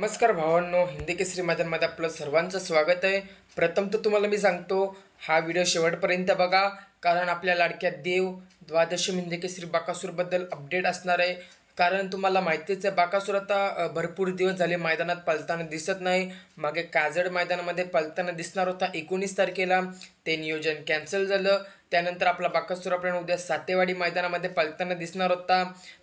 नमस्कार भावांनो हिंदी केसरी मैदानमध्ये आपलं सर्वांचं स्वागत आहे. प्रथम तर तुम्हाला मी सांगतो हा व्हिडिओ शेवटपर्यंत बघा कारण आपल्या लाडक्या देव द्वादशी हिंदी केसरी बाकासूरबद्दल अपडेट असणार आहे. कारण तुम्हाला माहितीच आहे बाकासूर आता भरपूर दिवस झाले मैदानात पळताना दिसत नाही. मागे काजड मैदानामध्ये पळताना दिसणार होता एकोणीस तारखेला. ते नियोजन कॅन्सल झालं. त्यानंतर आपला बाकासूर आपल्याला उद्या सातेवाडी मैदानामध्ये पळताना दिसणार होता.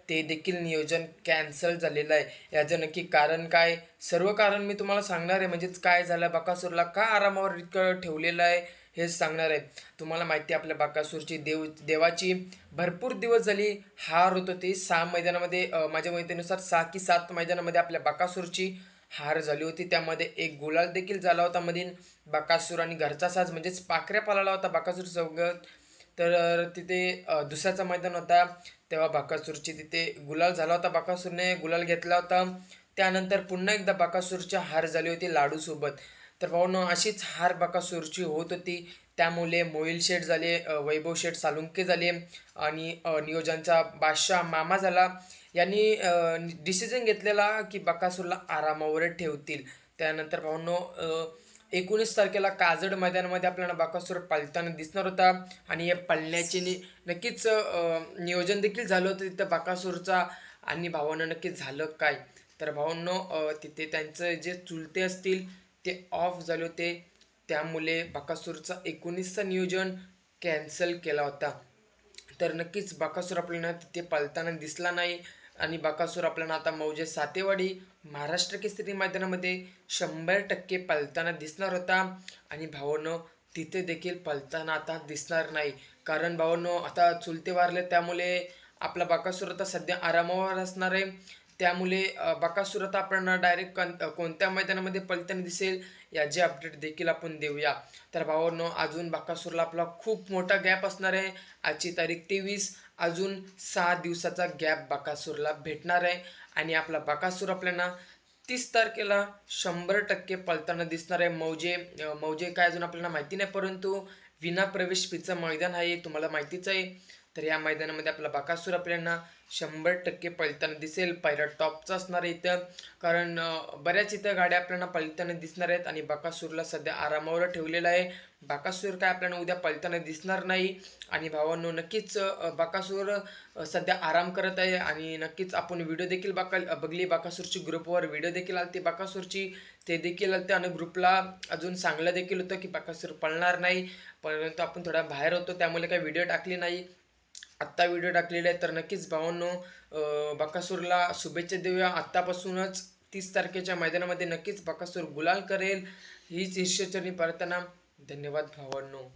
ते देखील नियोजन कॅन्सल झालेलं आहे. याचं नक्की कारण काय? सर्व कारण मी तुम्हाला सांगणार आहे. म्हणजेच काय झालं? बाकासूरला का आरामावर इतकं ठेवलेलं आहे? हेच सांगणार आहे. तुम्हाला माहिती आहे आपल्या बाकासूरची देव देवाची भरपूर दिवस झाली हार होत होती. सहा मैदानामध्ये माझ्या माहितीनुसार सहा की सात मैदानामध्ये आपल्या बाकासूरची हार झाली होती. त्यामध्ये एक गुलाल देखील झाला होता मधील बाकासूर आणि घरचा साज म्हणजेच पाखऱ्या पालाला होता बाकासूर चौगत तर तिथे दुसऱ्याचा मैदान होता. तेव्हा बाकासूरची तिथे गुलाल झाला होता बाकासूरने. गुलाल घेतला होता. त्यानंतर पुन्हा एकदा बाकासूरची हार झाली होती लाडूसोबत. तर भाऊनं अशीच हार बाकासूरची होत होती. त्यामुळे मोहिल शेठ झाले वैभव शेठ सालुंके झाले आणि नियोजनचा बादशाह मामा झाला. यांनी डिसिजन घेतलेला की बकासूरला आरामावर ठेवतील. त्यानंतर भाऊनो एकोणीस तारखेला काजड मैदानामध्ये आपल्याला बाकासूर पालताना दिसणार होता आणि या पळण्याचे नि नक्कीच नियोजन देखील झालं होतं तिथं बाकासूरचा आणि भावानं नक्कीच झालं काय? तर भावांनो तिथे त्यांचं जे चुलते असतील ते ऑफ झाले होते. त्यामुळे बाकासूरचा एकोणीसचा नियोजन कॅन्सल केला होता. तर नक्कीच बाकासूर आपल्याला तिथे पळताना दिसला नाही आणि बाकासूर आपल्याला आता मौजे सातेवाडी महाराष्ट्र केसरी मैदानामध्ये शंभर टक्के पालताना दिसणार होता आणि भावानं तिथे देखील पळताना आता दिसणार नाही. कारण भावानं आता चुलते वारले त्यामुळे आपला बाकासूर आता सध्या आरामावर असणार आहे. त्यामुळे अ, बाकासूर आता आपल्याला डायरेक्ट कोणत्या मैदानामध्ये पळताना दिसेल याचे अपडेट देखील आपण देऊया. तर भावांनो अजून बाकासूरला आपला खूप मोठा गॅप असणार आहे. आजची तारीख तेवीस. अजून सहा दिवसाचा गॅप बाकासूरला भेटणार आहे. आणि आपला बाकासूर आपल्याला तीस तारखेला शंभर टक्के पळताना दिसणार आहे. मौजे मौजे काय अजून आपल्याला माहिती नाही परंतु विना प्रवेश फीचं मैदान आहे तुम्हाला माहितीच आहे. तर या मैदानामध्ये आपला बाकासूर आपल्याला शंभर टक्के पळताना दिसेल. पायरा टॉपचा असणार आहे इथं. कारण बऱ्याच इथं गाड्या आपल्याला पळताना दिसणार आहेत आणि बाकासूरला सध्या आरामावर ठेवलेला आहे. बाकासूर काय आपल्याला उद्या पळताना दिसणार नाही. आणि भावांनो नक्कीच बाकासूर सध्या आराम करत आहे आणि नक्कीच आपण व्हिडिओ देखील बाका बघली. बाकासूरची ग्रुपवर व्हिडिओ देखील आलते. बाकासूरची ते देखील आलते आणि ग्रुपला अजून सांगलं देखील होतं की बाकासूर पळणार नाही. परंतु आपण थोडा बाहेर होतो त्यामुळे काही व्हिडिओ टाकली नाही. आत्ता व्हिडिओ टाकलेले आहे तर नक्कीच भावांनो बकासूरला शुभेच्छा देऊया. आत्तापासूनच तीस तारखेच्या मैदानामध्ये नक्कीच बकासूर गुलाल करेल. हीच ईश्वरचरणी प्रार्थना. धन्यवाद भावांनो.